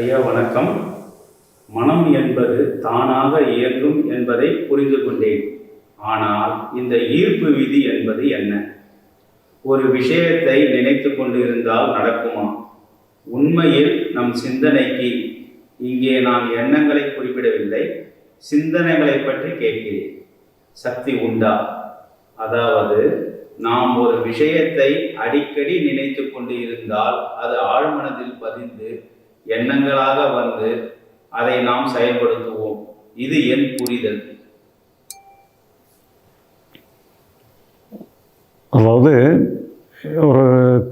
ஐயா வணக்கம். மனம் என்பது தானாக இயங்கும் என்பதை புரிந்து கொண்டேன். ஆனால் இந்த ஈர்ப்பு விதி என்பது என்ன? ஒரு விஷயத்தை நினைத்து கொண்டிருந்தால் நடக்குமா? உண்மையில் நம் சிந்தனைக்கு இங்கே நான் எண்ணங்களை குறிப்பிடவில்லை. சிந்தனைகளை பற்றி கேட்கிறேன். சக்தி உண்டா? அதாவது நாம் ஒரு விஷயத்தை அடிக்கடி நினைத்து கொண்டு இருந்தால் அது ஆழ்மனதில் பதிந்து எண்ணங்களாக வந்து அதை நாம் செயல்படுத்துவோம். இது என் புரிதல். அதாவது ஒரு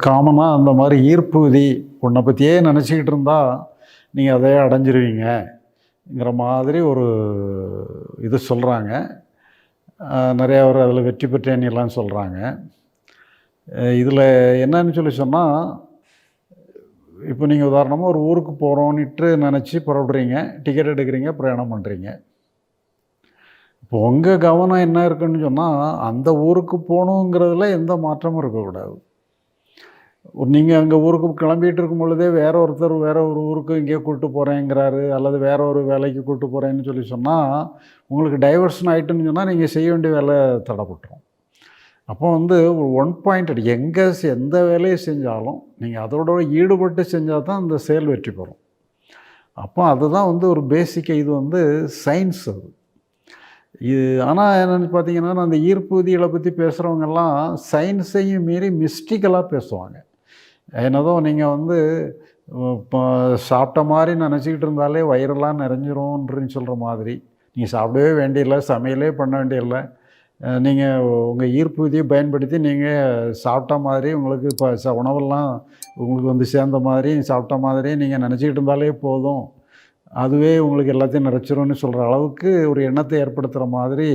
காமனாக அந்த மாதிரி ஈர்ப்பு விதி உன்னை பற்றியே நினச்சிக்கிட்டு இருந்தால் நீங்கள் அதே அடைஞ்சிருவீங்கிற மாதிரி ஒரு இது சொல்கிறாங்க நிறையா ஒரு அதில் வெற்றி பெற்றேன்னு எல்லாம் சொல்கிறாங்க இதில் என்னன்னு சொல்லி சொன்னால் இப்போ நீங்கள் உதாரணமாக ஒரு ஊருக்கு போகிறோன்னுட்டு நினச்சி புறப்படுறீங்க டிக்கெட் எடுக்கிறீங்க பிரயாணம் பண்ணுறீங்க இப்போ உங்கள் கவனம் என்ன இருக்குன்னு சொன்னால் அந்த ஊருக்கு போகணுங்கிறதுல எந்த மாற்றமும் இருக்கக்கூடாது. நீங்கள் அங்கே ஊருக்கு கிளம்பிட்டு இருக்கும் பொழுதே வேற ஒருத்தர் வேற ஒரு ஊருக்கு இங்கேயே கூப்பிட்டு போகிறேங்கிறாரு அல்லது வேற ஒரு வேலைக்கு கூப்பிட்டு போகிறேன்னு சொல்லி சொன்னால் உங்களுக்கு டைவர்ஷன் ஆகிட்டுன்னு சொன்னால் நீங்கள் செய்ய வேண்டிய வேலை தடைப்பட்டுரும். அப்போ வந்து ஒரு ஒன் பாயிண்ட் எங்கே எந்த வேலையை செஞ்சாலும் நீங்கள் அதோட ஈடுபட்டு செஞ்சால் தான் அந்த செயல் வெற்றி பெறும். அப்போ அதுதான் வந்து ஒரு பேசிக் இது வந்து சயின்ஸ் அது. இது ஆனால் என்னென்னு பார்த்தீங்கன்னா அந்த ஈர்ப்பு விதிகளை பற்றி பேசுகிறவங்கெல்லாம் சயின்ஸையும் மீறி மிஸ்டிக்கலாக பேசுவாங்க. என்னதோ நீங்கள் வந்து இப்போ சாப்பிட்ட மாதிரி நினச்சிக்கிட்டு இருந்தாலே வயிறெல்லாம் நிறைஞ்சிரும்ன்றன்னு சொல்கிற மாதிரி. நீங்கள் சாப்பிடவே வேண்டியதில்லை சமையலே பண்ண வேண்டியதில்லை. நீங்கள் உங்கள் ஈர்ப்பு விதியை பயன்படுத்தி நீங்கள் சாப்பிட்ட மாதிரி உங்களுக்கு இப்போ ச உணவெல்லாம் உங்களுக்கு வந்து சேர்ந்த மாதிரி சாப்பிட்ட மாதிரி நீங்கள் நினச்சிக்கிட்டு இருந்தாலே போதும். அதுவே உங்களுக்கு எல்லாத்தையும் நிறைச்சிரும்னு சொல்கிற அளவுக்கு ஒரு எண்ணத்தை ஏற்படுத்துகிற மாதிரி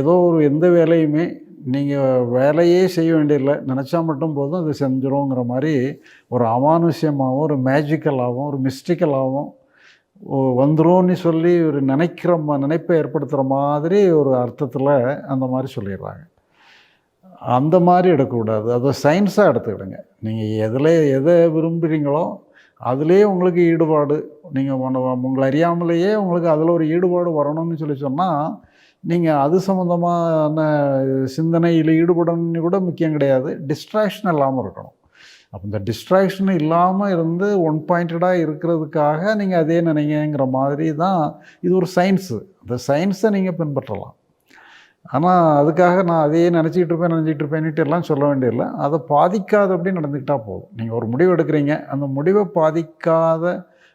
ஏதோ ஒரு எந்த வேலையுமே நீங்கள் வேலையே செய்ய வேண்டியதில்லை. நினச்சா மட்டும் போதும் அது செஞ்சிருங்கிற மாதிரி ஒரு அமானுஷ்யமாகவும் ஒரு மேஜிக்கலாகவும் ஒரு மிஸ்டிக்கலாகவும் வந்துரும்னு சொல்லி ஒரு நினைக்கிற நினைப்பை ஏற்படுத்துகிற மாதிரி ஒரு அர்த்தத்தில் அந்த மாதிரி சொல்லிடுறாங்க. அந்த மாதிரி எடுக்கக்கூடாது. அதை சயின்ஸாக எடுத்துக்கிடுங்க. நீங்கள் எதில் எதை விரும்புகிறீங்களோ அதுலேயே உங்களுக்கு ஈடுபாடு. நீங்கள் உங்களை அறியாமலேயே உங்களுக்கு அதில் ஒரு ஈடுபாடு வரணும்னு சொல்லி சொன்னால் நீங்கள் அது சம்மந்தமான சிந்தனையில் ஈடுபடணும்னு கூட முக்கியம் கிடையாது. டிஸ்ட்ராக்ஷன் இல்லாமல் இருக்கணும். அப்போ இந்த டிஸ்ட்ராக்ஷன் இல்லாமல் இருந்து ஒன் பாயிண்டடாக இருக்கிறதுக்காக நீங்கள் அதே நினைங்கிற மாதிரி தான் இது ஒரு சயின்ஸு அந்த சயின்ஸை நீங்கள் பின்பற்றலாம். ஆனால் அதுக்காக நான் அதையே நினச்சிக்கிட்டு இருப்பேன் நினச்சிக்கிட்டு இருப்பேன்னுட்டு எல்லாம் சொல்ல வேண்டியதில்லை. அதை பாதிக்காத அப்படி நடந்துக்கிட்டால் போதும். நீங்கள் ஒரு முடிவு எடுக்கிறீங்க. அந்த முடிவை பாதிக்காத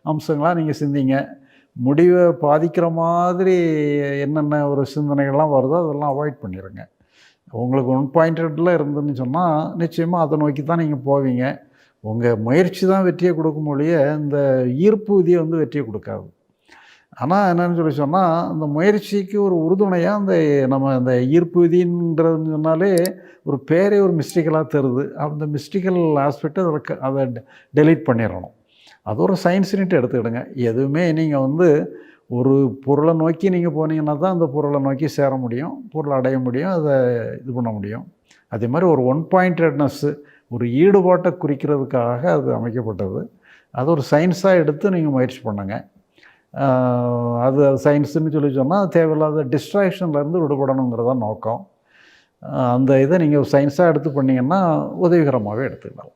அம்சங்களாக நீங்கள் சிந்திங்க. முடிவை பாதிக்கிற மாதிரி என்னென்ன ஒரு சிந்தனைகள்லாம் வருதோ அதெல்லாம் அவாய்ட் பண்ணிடுங்க உங்களுக்கு ஒன் பாயிண்டடில் இருந்துன்னு சொன்னால் நிச்சயமாக அதை நோக்கி தான் நீங்கள் போவீங்க. உங்கள் முயற்சி தான் வெற்றியை கொடுக்கும் மொழிய இந்த ஈர்ப்பு விதியை வந்து வெற்றியை கொடுக்காது. ஆனால் என்னென்னு சொல்லி சொன்னால் அந்த முயற்சிக்கு ஒரு உறுதுணையாக அந்த நம்ம அந்த ஈர்ப்பு விதின்றதுன்னு சொன்னாலே ஒரு பேரே ஒரு மிஸ்டிக்கலாக தருது அந்த மிஸ்டிக்கல் ஆஸ்பெக்டை அதை அதை டெலீட் பண்ணிடணும். அது ஒரு சயின்ஸ்னுட்டு எடுத்துக்கிடுங்க. எதுவுமே நீங்கள் வந்து ஒரு பொருளை நோக்கி நீங்கள் போனீங்கன்னா தான் அந்த பொருளை நோக்கி சேர முடியும் பொருளை அடைய முடியும் அதை இது பண்ண முடியும். அதே மாதிரி ஒரு ஒன் பாயிண்டட்னஸ்ஸு ஒரு ஈடுபாட்டை குறிக்கிறதுக்காக அது அமைக்கப்பட்டது. அது ஒரு சயின்ஸாக எடுத்து நீங்கள் முயற்சி பண்ணுங்க. அது சயின்ஸுன்னு சொல்லி சொன்னால் தேவையில்லாத டிஸ்ட்ராக்ஷன்லேருந்து விடுபடணுங்கிறதான் நோக்கம். அந்த இதை நீங்கள் சயின்ஸாக எடுத்து பண்ணிங்கன்னா உதவிகரமாகவே எடுத்துக்கலாம்.